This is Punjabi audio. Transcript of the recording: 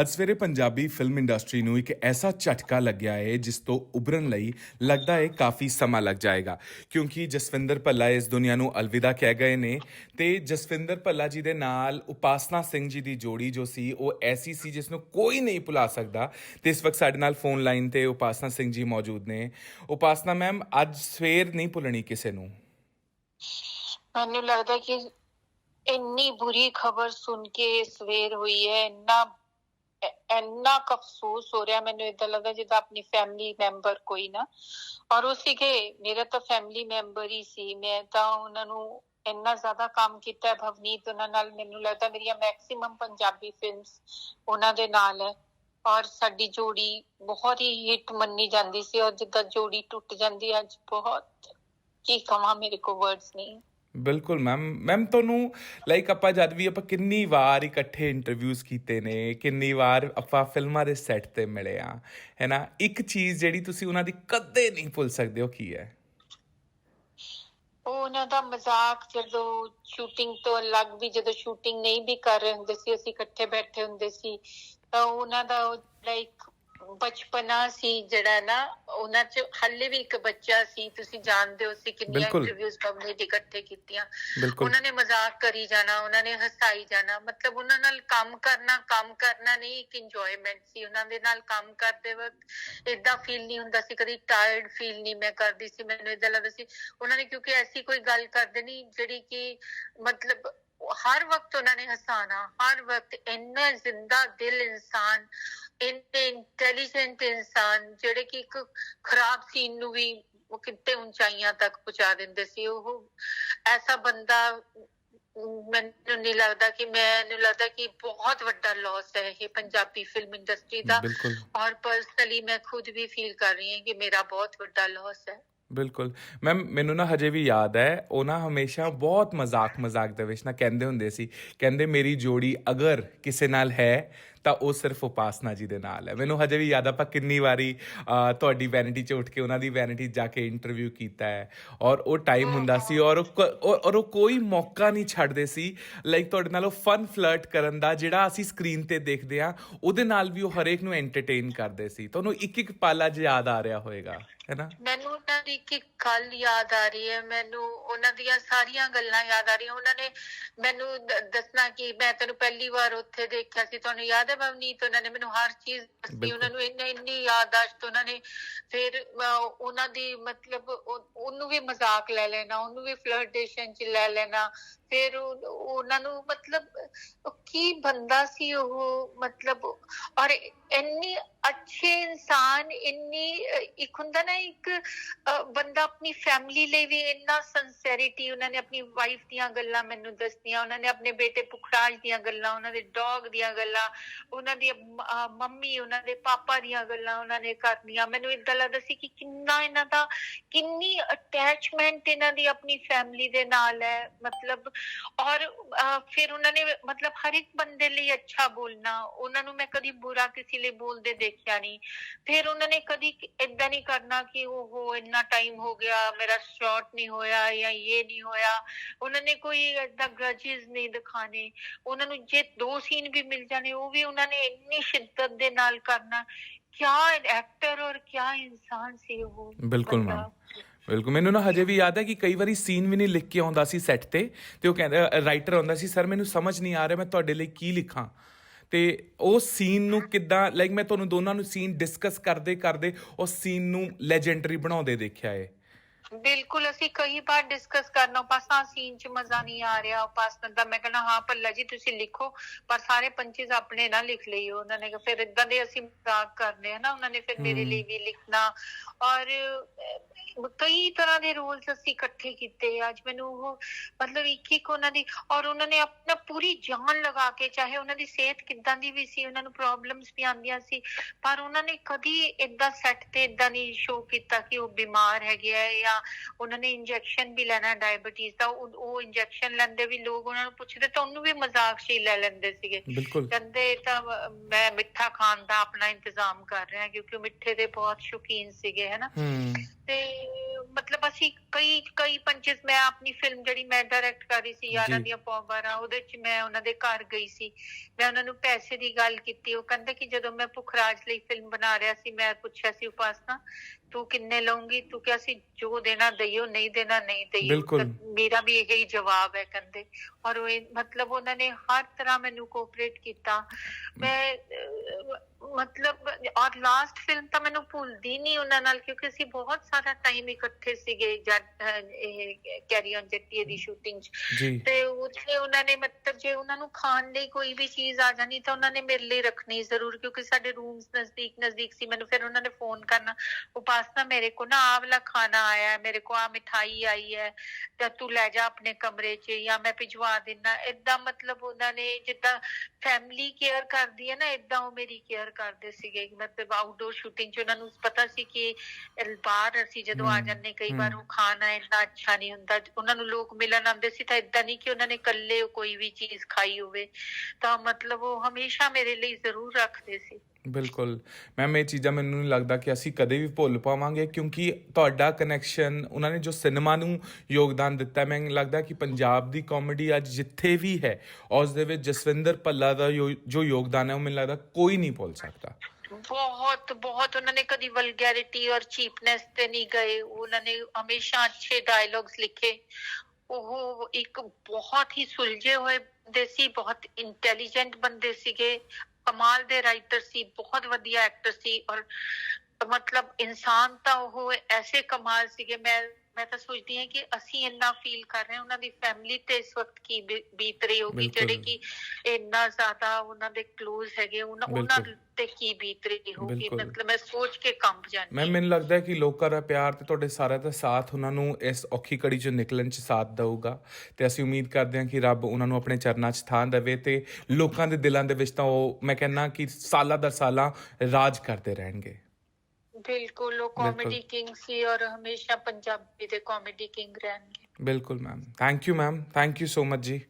ਅੱਜ ਸਵੇਰੇ ਪੰਜਾਬੀ ਫਿਲਮ ਇੰਡਸਟਰੀ ਨੂੰ ਇੱਕ ਐਸਾ ਝਟਕਾ ਲੱਗਿਆ ਹੈ ਜਿਸ ਤੋਂ ਉਭਰਨ ਲਈ ਲੱਗਦਾ ਹੈ ਕਾਫੀ ਸਮਾਂ ਲੱਗ ਜਾਏਗਾ। ਕਿਉਂਕਿ ਜਸਵਿੰਦਰ ਭੱਲਾ ਇਸ ਦੁਨੀਆ ਨੂੰ ਅਲਵਿਦਾ ਕਹਿ ਗਏ ਨੇ ਤੇ ਜਸਵਿੰਦਰ ਭੱਲਾ ਜੀ ਦੇ ਨਾਲ ਉਪਾਸਨਾ ਸਿੰਘ ਜੀ ਦੀ ਜੋੜੀ ਜੋ ਸੀ, ਉਹ ਐਸੀ ਸੀ ਜਿਸ ਨੂੰ ਕੋਈ ਨਹੀਂ ਭੁਲਾ ਸਕਦਾ। ਤੇ ਇਸ ਵਕਤ ਸਾਡੇ ਨਾਲ ਫੋਨ ਲਾਈਨ ਤੇ ਉਪਾਸਨਾ ਸਿੰਘ ਜੀ ਮੌਜੂਦ ਨੇ। ਉਪਾਸਨਾ ਮੈਮ ਅੱਜ ਸਵੇਰ ਨਹੀਂ ਭੁੱਲਣੀ ਕਿਸੇ ਨੂੰ। ਮੈਨੂੰ ਲੱਗਦਾ ਕਿ ਇੰਨੀ ਬੁਰੀ ਖਬਰ ਸੁਣ ਕੇ ਸਵੇਰ ਹੋਈ ਹੈ, ਇੰਨਾ ਇੰਨਾ ਅਫਸੋਸ ਹੋ ਰਿਹਾ ਮੈਨੂੰ ਇਦਾਂ ਲੱਗਦਾ ਜਿੱਦਾਂ ਆਪਣੀ ਫੈਮਿਲੀ ਮੈਂਬਰ ਕੋਈ ਨਾ। ਔਰ ਉਹ ਸੀਗੇ, ਮੇਰਾ ਤਾਂ ਫੈਮਿਲੀ ਮੈਂਬਰ ਹੀ ਸੀ। ਮੈਂ ਤਾਂ ਉਹਨਾਂ ਨੂੰ ਇੰਨਾ ਜ਼ਿਆਦਾ ਕੰਮ ਕੀਤਾ ਹੈ, ਭਵਨੀਤ ਉਹਨਾਂ ਨਾਲ। ਮੈਨੂੰ ਲੱਗਦਾ ਮੇਰੀਆਂ ਮੈਕਸਿਮਮ ਪੰਜਾਬੀ ਫਿਲਮਸ ਉਹਨਾਂ ਦੇ ਨਾਲ ਹੈ। ਔਰ ਸਾਡੀ ਜੋੜੀ ਬਹੁਤ ਹੀ ਹਿੱਟ ਮੰਨੀ ਜਾਂਦੀ ਸੀ। ਔਰ ਜਿੱਦਾਂ ਜੋੜੀ ਟੁੱਟ ਜਾਂਦੀ ਅੱਜ ਬਹੁਤ ਕੀ ਕਹਾਂ ਮੇਰੇ ਕੋ ਵਰਡਸ ਨਹੀਂ। ਬਿਲਕੁਲ ਮੈਮ। ਮੈਮ, ਤੁਹਾਨੂੰ ਲਾਈਕ ਆਪਾਂ ਜਦ ਵੀ ਆਪਾਂ ਕਿੰਨੀ ਵਾਰ ਇਕੱਠੇ ਇੰਟਰਵਿਊਜ਼ ਕੀਤੇ ਨੇ, ਕਿੰਨੀ ਵਾਰ ਆਪਾਂ ਫਿਲਮਾਂ ਦੇ ਸੈੱਟ ਤੇ ਮਿਲੇ ਆ, ਹੈਨਾ? ਇੱਕ ਚੀਜ਼ ਜਿਹੜੀ ਤੁਸੀਂ ਉਹਨਾਂ ਦੀ ਕਦੇ ਨਹੀਂ ਭੁੱਲ ਸਕਦੇ ਹੋ ਕੀ ਹੈ? ਉਹ ਉਹਨਾਂ ਦਾ ਮਜ਼ਾਕ ਜਦੋਂ ਸ਼ੂਟਿੰਗ ਤੋਂ ਅਲੱਗ ਵੀ ਜਦੋਂ ਸ਼ੂਟਿੰਗ ਨਹੀਂ ਵੀ ਕਰ ਰਹੇ ਹੁੰਦੇ ਸੀ, ਅਸੀਂ ਇਕੱਠੇ ਬੈਠੇ ਹੁੰਦੇ ਸੀ, ਤਾਂ ਉਹਨਾਂ ਦਾ ਲਾਈਕ ਬਚਪਨਾ ਸੀ ਜਿਹੜਾ ਨਾ ਉਹਨਾਂ ਚ ਹੱਲੇ ਵੀ ਇੱਕ ਬੱਚਾ ਸੀ ਤੁਸੀਂ ਜਾਣਦੇ ਹੋ ਸੀ ਕਿੰਨੀਆਂ। ਇੰਟਰਵਿਊਜ਼ ਪਬਲਿਕ ਇਕੱਠੇ ਕੀਤੀਆਂ। ਉਹਨਾਂ ਨੇ ਮਜ਼ਾਕ ਕਰੀ ਜਾਣਾ ਉਹਨਾਂ ਨੇ ਹਸਾਈ ਜਾਣਾ ਮਤਲਬ ਉਹਨਾਂ ਨਾਲ ਕੰਮ ਕਰਨਾ ਕੰਮ ਕਰਨਾ ਨਹੀਂ ਇੱਕ ਇੰਜੋਇਮੈਂਟ ਸੀ। ਉਹਨਾਂ ਦੇ ਨਾਲ ਕੰਮ ਕਰਦੇ ਵਕਤ ਇਦਾਂ ਫੀਲ ਨਹੀਂ ਹੁੰਦਾ ਸੀ ਕਦੀ ਟਾਇਰਡ ਫੀਲ ਨਹੀਂ ਮੈਂ ਕਰਦੀ ਸੀ ਮੈਨੂੰ ਇਦਾਂ ਲੱਗਦਾ ਸੀ। ਉਹਨਾਂ ਨੇ ਕਿਉਂਕਿ ਐਸੀ ਕੋਈ ਗੱਲ ਕਰਦੇ ਨਹੀਂ ਜਿਹੜੀ ਕਿ ਮਤਲਬ ਹਰ ਵਕਤ ਉਹਨਾਂ ਨੇ ਹਸਾਣਾ ਹਰ ਵਕਤ ਇੰਨਾ ਜ਼ਿੰਦਾ ਦਿਲ ਇਨਸਾਨ ਇੰਨੇ ਇੰਟੈਲੀਜੈਂਟ ਇਨਸਾਨ ਜਿਹੜੇ ਕਿ ਇੱਕ ਖਰਾਬ ਸੀਨ ਨੂੰ ਵੀ ਉਹ ਕਿਤੇ ਉਚਾਈਆਂ ਤੱਕ ਪਹੁੰਚਾ ਦਿੰਦੇ ਸੀ ਉਹ ਐਸਾ ਬੰਦਾ ਮੈਨੂੰ ਨਹੀਂ ਲੱਗਦਾ ਕਿ ਮੈਨੂੰ ਲੱਗਦਾ ਕਿ ਬਹੁਤ ਵੱਡਾ ਲਾਸ ਹੈ ਇਹ ਪੰਜਾਬੀ ਫਿਲਮ ਇੰਡਸਟਰੀ ਦਾ ਔਰ ਪਰਸਨਲੀ ਮੈਂ ਖੁਦ ਵੀ ਫੀਲ ਕਰ ਰਹੀ ਹਾਂ ਕਿ ਮੇਰਾ ਬਹੁਤ ਵੱਡਾ ਲਾਸ ਹੈ। ਬਿਲਕੁਲ। ਮੈਮ ਮੈਨੂੰ ਨਾ ਹਜੇ ਵੀ ਯਾਦ ਹੈ ਉਹ ਨਾ ਹਮੇਸ਼ਾ ਬਹੁਤ ਮਜ਼ਾਕ ਮਜ਼ਾਕ ਦੇ ਵਿੱਚ ਨਾ ਕਹਿੰਦੇ ਹੁੰਦੇ ਸੀ ਕਹਿੰਦੇ ਮੇਰੀ ਜੋੜੀ ਅਗਰ ਕਿਸੇ ਨਾਲ ਹੈ ਤਾਂ ਉਹ ਸਿਰਫ ਉਪਾਸਨਾ ਜੀ ਦੇ ਨਾਲ ਹੈ। ਮੈਨੂੰ ਹਜੇ ਵੀ ਯਾਦ ਆਪਾਂ ਕਿੰਨੀ ਵਾਰੀ ਤੁਹਾਡੀ ਵੈਨਿਟੀ 'ਚ ਉੱਠ ਕੇ ਉਹਨਾਂ ਦੀ ਵੈਨਿਟੀ ਜਾ ਕੇ ਇੰਟਰਵਿਊ ਕੀਤਾ ਹੈ ਔਰ ਉਹ ਟਾਈਮ ਹੁੰਦਾ ਸੀ ਔਰ ਔਰ ਉਹ ਕੋਈ ਮੌਕਾ ਨਹੀਂ ਛੱਡਦੇ ਸੀ ਲਾਈਕ ਤੁਹਾਡੇ ਨਾਲ ਉਹ ਫਨ ਫਲਰਟ ਕਰਨ ਦਾ ਜਿਹੜਾ ਅਸੀਂ ਸਕਰੀਨ ਤੇ ਦੇਖਦੇ ਆ ਉਹਦੇ ਨਾਲ ਵੀ ਉਹ ਹਰੇਕ ਨੂੰ ਐਂਟਰਟੇਨ ਕਰਦੇ ਸੀ। ਤੁਹਾਨੂੰ ਇੱਕ ਇੱਕ ਪਲ ਅੱਜ ਯਾਦ ਆ ਰਿਹਾ ਹੋਵੇਗਾ ਹੈਨਾ ਮੈਨੂੰ ਉਹਨਾਂ ਦੀ ਇੱਕ ਗੱਲ ਯਾਦ ਆ ਰਹੀ ਹੈ। ਮੈਨੂੰ ਉਹਨਾਂ ਦੀਆਂ ਸਾਰੀਆਂ ਗੱਲਾਂ ਯਾਦ ਆ ਰਹੀਆਂ। ਉਹਨਾਂ ਨੇ ਮੈਨੂੰ ਦੱਸਣਾ ਕਿ ਮੈਂ ਤੈਨੂੰ ਪਹਿਲੀ ਵਾਰ ਉੱਥੇ ਦੇਖਿਆ ਸੀ। ਤੁਹਾਨੂੰ ਯਾਦ ਹੈ ਬਵਨੀਤ ਉਹਨਾਂ ਨੇ ਮੈਨੂੰ ਹਰ ਚੀਜ਼ ਦੱਸੀ। ਉਹਨਾਂ ਨੂੰ ਇੰਨੀ ਇੰਨੀ ਯਾਦਾਸ਼ਤ ਉਹਨਾਂ ਨੇ। ਫਿਰ ਉਹਨਾਂ ਦੀ ਮਤਲਬ ਉਹ- ਉਹਨੂੰ ਵੀ ਮਜ਼ਾਕ ਲੈ ਲੈਣਾ ਉਹਨੂੰ ਵੀ ਫਲਰਟੇਸ਼ਨ ਚ ਲੈ ਲੈਣਾ। ਫਿਰ ਉਹ- ਉਹਨਾਂ ਨੂੰ ਮਤਲਬ ਕੀ ਬੰਦਾ ਸੀ ਉਹ? ਮਤਲਬ ਔਰ ਇੰਨੀ ਅੱਛੇ ਇਨਸਾਨ ਇੰਨੀ ਇੱਕ ਹੁੰਦਾ ਨਾ ਇੱਕ ਬੰਦਾ ਆਪਣੀ ਫੈਮਿਲੀ ਲਈ ਵੀ ਇੰਨਾ ਸਿੰਸੈਰਿਟੀ ਉਹਨਾਂ ਨੇ ਆਪਣੀ ਵਾਈਫ ਦੀਆਂ ਗੱਲਾਂ ਮੈਨੂੰ ਦੱਸਦੀਆਂ ਉਹਨਾਂ ਨੇ ਆਪਣੇ ਬੇਟੇ ਪੁਖਰਾਜ ਦੀਆਂ ਗੱਲਾਂ ਉਹਨਾਂ ਦੇ ਡੌਗ ਦੀਆਂ ਗੱਲਾਂ ਉਹਨਾਂ ਦੀ ਮੰਮੀ ਉਹਨਾਂ ਦੇ ਪਾਪਾ ਦੀਆਂ ਗੱਲਾਂ ਉਹਨਾਂ ਨੇ ਕਰਨੀਆਂ। ਮੈਨੂੰ ਇਦਾਂ ਲੱਗਦਾ ਸੀ ਕਿ ਕਿੰਨਾ ਇਹਨਾਂ ਦਾ ਕਿੰਨੀ ਅਟੈਚਮੈਂਟ ਇਹਨਾਂ ਦੀ ਆਪਣੀ ਫੈਮਿਲੀ ਦੇ ਨਾਲ ਹੈ ਮਤਲਬ ਔਰ ਅਹ, ਫਿਰ ਉਹਨਾਂ ਨੇ ਮਤਲਬ ਹਰ ਇੱਕ ਬੰਦੇ ਲਈ ਅੱਛਾ ਬੋਲਣਾ ਉਹਨਾਂ ਨੂੰ ਮੈਂ ਕਦੀ ਬੁਰਾ ਕਿਸੇ ਲਈ ਬੋਲਦੇ ਦੇਖਿਆ ਨਹੀਂ ਫਿਰ ਉਹਨਾਂ ਨੇ ਕਦੀ ਇਦਾਂ ਨਹੀਂ ਕਰਨਾ ਕਿ ਉਹ ਇੰਨਾ ਟਾਈਮ ਹੋ ਗਿਆ ਮੇਰਾ ਸ਼ਾਟ ਨਹੀਂ ਹੋਇਆ ਜਾਂ ਇਹ ਨਹੀਂ ਹੋਇਆ। ਉਹਨਾਂ ਨੇ ਕੋਈ ਏਦਾਂ ਗ੍ਰਜਸ ਨਹੀਂ ਦਿਖਾਣੇ ਉਹਨਾਂ ਨੂੰ ਜੇ ਦੋ ਸੀਨ ਵੀ ਮਿਲ ਜਾਣੇ ਉਹ ਵੀ ਉਹਨਾਂ ਨੇ ਇੰਨੀ ਸ਼ਿੱਦਤ ਦੇ ਨਾਲ ਕਰਨਾ। ਕਿਆ ਐਕਟਰ ਔਰ ਕਿਆ ਇਨਸਾਨ ਸੀ ਉਹ। ਬਿਲਕੁਲ। ਮੈਮ ਬਿਲਕੁਲ। ਮੈਨੂੰ ਨਾ ਹਜੇ ਵੀ ਯਾਦ ਹੈ ਕਿ ਕਈ ਵਾਰੀ ਸੀਨ ਵੀ ਨਹੀਂ ਲਿਖ ਕੇ ਆਉਂਦਾ ਸੀ ਸੈੱਟ ਤੇ ਤੇ ਉਹ ਕਹਿੰਦਾ ਰਾਈਟਰ ਆਉਂਦਾ ਸੀ ਸਰ ਮੈਨੂੰ ਸਮਝ ਨਹੀਂ ਆ ਰਿਹਾ ਮੈਂ ਤੁਹਾਡੇ ਲਈ ਕੀ ਲਿਖਾਂ? ਤੇ ਉਹ ਸੀਨ ਨੂੰ ਕਿੱਦਾਂ ਲਾਈਕ ਮੈਂ ਤੁਹਾਨੂੰ ਦੋਨਾਂ ਨੂੰ ਸੀਨ ਡਿਸਕਸ ਕਰਦੇ ਕਰਦੇ ਉਸ ਸੀਨ ਨੂੰ ਲੈਜੈਂਡਰੀ ਬਣਾਉਂਦੇ ਦੇਖਿਆ ਏ। ਬਿਲਕੁਲ ਅਸੀਂ ਕਈ ਵਾਰ ਡਿਸਕਸ ਕਰਨਾ ਪਾਸਾ ਸੀਨ ਚ ਮਜ਼ਾ ਨਹੀਂ ਆ ਰਿਹਾ ਪਾਸਾ ਦਾ ਮੈਂ ਕਹਿੰਦਾ ਹਾਂ ਭੱਲਾ ਜੀ ਤੁਸੀਂ ਲਿਖੋ ਪਰ ਸਾਰੇ ਪੰਚੀਸ ਆਪਣੇ ਨਾ ਲਿਖ ਲਈਓ। ਉਹਨਾਂ ਨੇ ਫਿਰ ਇਦਾਂ ਦੇ ਅਸੀਂ ਮਜ਼ਾਕ ਕਰਨੇ ਹਨਾ ਉਹਨਾਂ ਨੇ ਫਿਰ ਮੇਰੇ। ਲਈ ਵੀ ਲਿਖਣਾ। ਔਰ ਕਈ ਤਰ੍ਹਾਂ ਦੇ ਰੋਲਸ ਅਸੀਂ ਇਕੱਠੇ ਕੀਤੇ ਅੱਜ ਮੈਨੂੰ ਉਹ ਮਤਲਬ ਇੱਕ ਇੱਕ ਉਹਨਾਂ ਦੀ ਔਰ ਉਹਨਾਂ ਨੇ ਆਪਣਾ ਪੂਰੀ ਜਾਨ ਲਗਾ ਕੇ ਚਾਹੇ ਉਹਨਾਂ ਦੀ ਸਿਹਤ ਕਿੱਦਾਂ ਦੀ ਵੀ ਸੀ ਉਹਨਾਂ ਨੂੰ ਪ੍ਰੋਬਲਮਸ ਵੀ ਆਉਂਦੀਆਂ ਸੀ ਪਰ ਉਹਨਾਂ ਨੇ ਕਦੀ ਇਦਾਂ ਸੈੱਟ ਤੇ ਇਦਾਂ ਨਹੀਂ ਸ਼ੋ ਕੀਤਾ ਕਿ ਉਹ ਬਿਮਾਰ ਹੈਗੇ ਆ ਜਾਂ ਉਹਨਾਂ ਨੇ ਇੰਜੈਕਸ਼ਨ ਵੀ ਲੈਣਾ ਡਾਇਬੀਟੀਜ਼ ਦਾ ਉਹ ਇੰਜੈਕਸ਼ਨ ਲੈਂਦੇ ਵੀ ਲੋਕ ਉਹਨਾਂ ਨੂੰ ਪੁੱਛਦੇ ਤਾਂ ਉਹਨੂੰ ਵੀ ਮਜ਼ਾਕ ਹੀ ਲੈ ਲੈਂਦੇ ਸੀਗੇ। ਕਹਿੰਦੇ ਤਾਂ ਮੈਂ ਮਿੱਠਾ ਖਾਣ ਦਾ ਆਪਣਾ ਇੰਤਜ਼ਾਮ ਕਰ ਰਿਹਾ ਕਿਉਂਕਿ ਉਹ ਮਿੱਠੇ ਦੇ ਬਹੁਤ ਸ਼ੌਕੀਨ ਸੀਗੇ ਹਨਾ। ਤੇ ਅਸੀਂ ਕਈ ਕਈ ਪੰਚਸ ਮੈਂ ਆਪਣੀ ਫਿਲਮ ਜਿਹੜੀ ਮੈਂ ਡਾਇਰੈਕਟ ਕਰ ਰਹੀ ਸੀ ਯਾਰਾਂ। ਦੀਆਂ ਪੌਬਾਰਾਂ ਉਹਦੇ ਚ ਮੈਂ ਉਹਨਾਂ ਦੇ ਘਰ ਗਈ ਸੀ। ਮੈਂ ਉਹਨਾਂ ਨੂੰ ਪੈਸੇ ਦੀ ਗੱਲ ਕੀਤੀ ਉਹ ਕਹਿੰਦੇ ਕਿ ਜਦੋਂ ਮੈਂ ਪੁਖਰਾਜ ਲਈ ਫਿਲਮ ਬਣਾ ਰਿਹਾ ਸੀ ਮੈਂ ਪੁੱਛਿਆ ਸੀ ਉਪਾਸਨਾ ਤੂੰ ਕਿੰਨੇ ਲਊਂਗੀ? ਤੂੰ ਕਿਹਾ ਸੀ ਜੋ ਦੇਣਾ ਦਈਓ ਨਹੀਂ ਦੇਣਾ ਨਹੀਂ ਦਈਓ। ਮੇਰਾ ਵੀ ਇਹੀ ਜਵਾਬ ਹੈ ਕਹਿੰਦੇ। ਔਰ ਉਹ ਮਤਲਬ ਉਹਨਾਂ ਨੇ ਹਰ ਤਰ੍ਹਾਂ ਮੈਨੂੰ ਕੋਆਪਰੇਟ ਕੀਤਾ। ਮੈਂ ਮਤਲਬ ਔਰ ਲਾਸਟ ਫਿਲਮ ਤਾਂ ਮੈਨੂੰ ਭੁੱਲਦੀ ਨਹੀਂ ਉਹਨਾਂ ਨਾਲ ਕਿਉਂਕਿ ਅਸੀਂ ਬਹੁਤ ਸਾਰਾ ਟਾਈਮ ਇਕੱਠੇ ਸੀਗੇ ਜਦ ਅਹ, ਇਹ ਕੈਰੀ ਔਨ ਜੱਟੀਏ ਦੀ ਸ਼ੂਟਿੰਗ 'ਚ ਜੀ ਤੇ ਉੱਥੇ ਉਹਨਾਂ ਨੇ ਮਤਲਬ ਜੇ ਉਹਨਾਂ ਨੂੰ ਖਾਣ ਲਈ ਕੋਈ ਵੀ ਚੀਜ਼ ਆ ਜਾਣੀ ਤਾਂ ਉਹਨਾਂ ਨੇ ਮੇਰੇ ਲਈ ਰੱਖਣੀ ਜ਼ਰੂਰ ਕਿਉਂਕਿ ਸਾਡੇ ਰੂਮਸ ਨਜ਼ਦੀਕ ਨਜ਼ਦੀਕ ਸੀ ਮੈਨੂੰ ਫਿਰ ਉਹਨਾਂ ਨੇ ਫੋਨ ਕਰਨਾ ਉਪਾਸਨਾ ਮੇਰੇ ਕੋ ਨਾ ਆਹ ਵਾਲਾ ਖਾਣਾ ਆਇਆ ਹੈ ਮੇਰੇ ਕੋ ਆ ਮਿਠਾਈ ਆਈ ਹੈ ਤਾਂ ਤੂੰ ਲੈ ਜਾ ਆਪਣੇ ਕਮਰੇ 'ਚ ਜਾਂ ਮੈਂ ਭਿਜਵਾ ਦਿੰਨਾ ਏਦਾਂ ਮਤਲਬ ਉਹਨਾਂ ਨੇ ਜਿੱਦਾਂ ਫੈਮਿਲੀ ਕੇਅਰ ਕਰਦੀ ਹੈ ਨਾ ਏਦਾਂ ਉਹ ਮੇਰੀ ਕੇਅਰ ਕਰਦੇ ਸੀਗੇ ਮਤਲਬ ਆਊਟਡੋਰ ਸ਼ੂਟਿੰਗ 'ਚ ਉਹਨਾਂ ਨੂੰ ਪਤਾ ਸੀ ਕਿ ਬਾਹਰ ਅਸੀਂ ਜਦੋਂ ਆ ਜਾਂਦੇ ਕਈ ਵਾਰ। ਉਹ ਖਾਣਾ ਇੰਨਾ ਅੱਛਾ ਨਹੀਂ ਹੁੰਦਾ ਉਹਨਾਂ ਨੂੰ ਲੋਕ ਮਿਲਣ ਆਉਂਦੇ ਸੀ ਤਾਂ ਇਦਾਂ ਨਹੀਂ ਕਿ ਉਹਨਾਂ ਨੇ ਇਕੱਲੇ ਕੋਈ ਵੀ ਚੀਜ਼ ਖਾਈ ਹੋਵੇ ਤਾਂ ਮਤਲਬ ਉਹ ਹਮੇਸ਼ਾ ਮੇਰੇ ਲਈ ਜ਼ਰੂਰ ਰੱਖਦੇ ਸੀ ਬਿਲਕੁਲ। ਮੈਮ ਇਹ ਚੀਜ਼ਾਂ ਮੈਨੂੰ ਨਹੀਂ ਲੱਗਦਾ ਕਿ ਅਸੀਂ ਕਦੇ ਵੀ ਭੁੱਲ ਪਾਵਾਂਗੇ ਕਿਉਂਕਿ ਤੁਹਾਡਾ ਕਨੈਕਸ਼ਨ ਉਹਨਾਂ ਨੇ ਜੋ ਸਿਨੇਮਾ ਨੂੰ ਯੋਗਦਾਨ ਦਿੱਤਾ, ਮੈਨੂੰ ਲੱਗਦਾ ਕਿ ਪੰਜਾਬ ਦੀ ਕਾਮੇਡੀ ਅੱਜ ਜਿੱਥੇ ਵੀ ਹੈ, ਉਸ ਦੇ ਵਿੱਚ ਜਸਵਿੰਦਰ ਭੱਲਾ ਦਾ ਯੋ- ਜੋ ਯੋਗਦਾਨ ਹੈ, ਉਹ ਮੈਨੂੰ ਲੱਗਦਾ ਕੋਈ ਨਹੀਂ ਭੁੱਲ ਸਕਦਾ। ਬਹੁਤ ਬਹੁਤ ਉਹਨਾਂ ਨੇ ਕਦੀ ਵਲਗੈਰਿਟੀ ਔਰ ਚੀਪਨੈਸ ਤੇ ਨਹੀਂ ਗਏ। ਉਹਨਾਂ ਨੇ ਹਮੇਸ਼ਾ ਅੱਛੇ ਡਾਇਲੌਗਸ ਲਿਖੇ। ਉਹ ਇੱਕ ਬਹੁਤ ਹੀ ਸੁਲਝੇ ਹੋਏ ਬੰਦੇ ਸੀ ਬਹੁਤ ਇੰਟੈਲੀਜੈਂਟ ਬੰਦੇ ਸੀਗੇ। ਕਮਾਲ ਦੇ ਰਾਈਟਰ ਸੀ ਬਹੁਤ ਵਧੀਆ ਐਕਟਰ ਸੀ ਔਰ ਮਤਲਬ ਇਨਸਾਨ ਤਾਂ ਉਹ ਐਸੇ ਕਮਾਲ ਸੀਗੇ ਮੈਂ ਮੈਂ ਤਾਂ ਸੋਚਦੀ ਹਾਂ ਕਿ ਅਸੀਂ ਇੰਨਾ ਫੀਲ ਕਰ ਰਹੇ ਹਾਂ ਉਹਨਾਂ ਦੀ ਫੈਮਿਲੀ ਤੇ ਇਸ ਵਕਤ ਕੀ ਬੀਤ ਰਹੀ ਹੋਗੀ। ਜਿਹੜੇ ਕਿ ਇੰਨਾ ਜ਼ਿਆਦਾ ਉਹਨਾਂ ਦੇ ক্লোਜ਼ ਹੈਗੇ ਉਹਨਾਂ। ਤੇ ਕੀ ਬੀਤ ਰਹੀ ਹੋਗੀ। ਮਤਲਬ ਮੈਂ ਸੋਚ ਕੇ ਕੰਬ ਜਾਂਦੀ ਮੈਂ। ਮੈਨੂੰ ਲੱਗਦਾ ਹੈ ਕਿ ਲੋਕਾਂ ਦਾ ਪਿਆਰ ਤੇ ਤੁਹਾਡੇ ਸਾਰਿਆਂ ਦਾ ਸਾਥ ਉਹਨਾਂ ਨੂੰ ਇਸ ਔਖੀ ਘੜੀ ਚੋਂ ਨਿਕਲਣ 'ਚ ਸਾਥ ਦਊਗਾ ਤੇ ਅਸੀਂ ਉਮੀਦ ਕਰਦੇ ਹਾਂ ਕਿ ਰੱਬ ਉਹਨਾਂ ਨੂੰ ਆਪਣੇ ਚਰਨਾਂ 'ਚ ਥਾਂ ਦੇਵੇ ਤੇ ਲੋਕਾਂ ਦੇ ਦਿਲਾਂ ਦੇ ਵਿੱਚ ਤਾਂ ਉਹ ਮੈਂ ਕਹਿੰਨਾ ਕਿ ਸਾਲਾਂ ਦਰ ਸਾਲਾਂ ਰਾਜ ਕਰਦੇ ਰਹਿਣਗੇ ਬਿਲਕੁਲ ਉਹ ਕਾਮੇਡੀ ਕਿੰਗ ਸੀ ਔਰ ਹਮੇਸ਼ਾ ਪੰਜਾਬੀ ਦੇ ਕਾਮੇਡੀ ਕਿੰਗ ਰਹਿਣਗੇ। ਬਿਲਕੁਲ ma'am thank you ma'am thank you so much ji.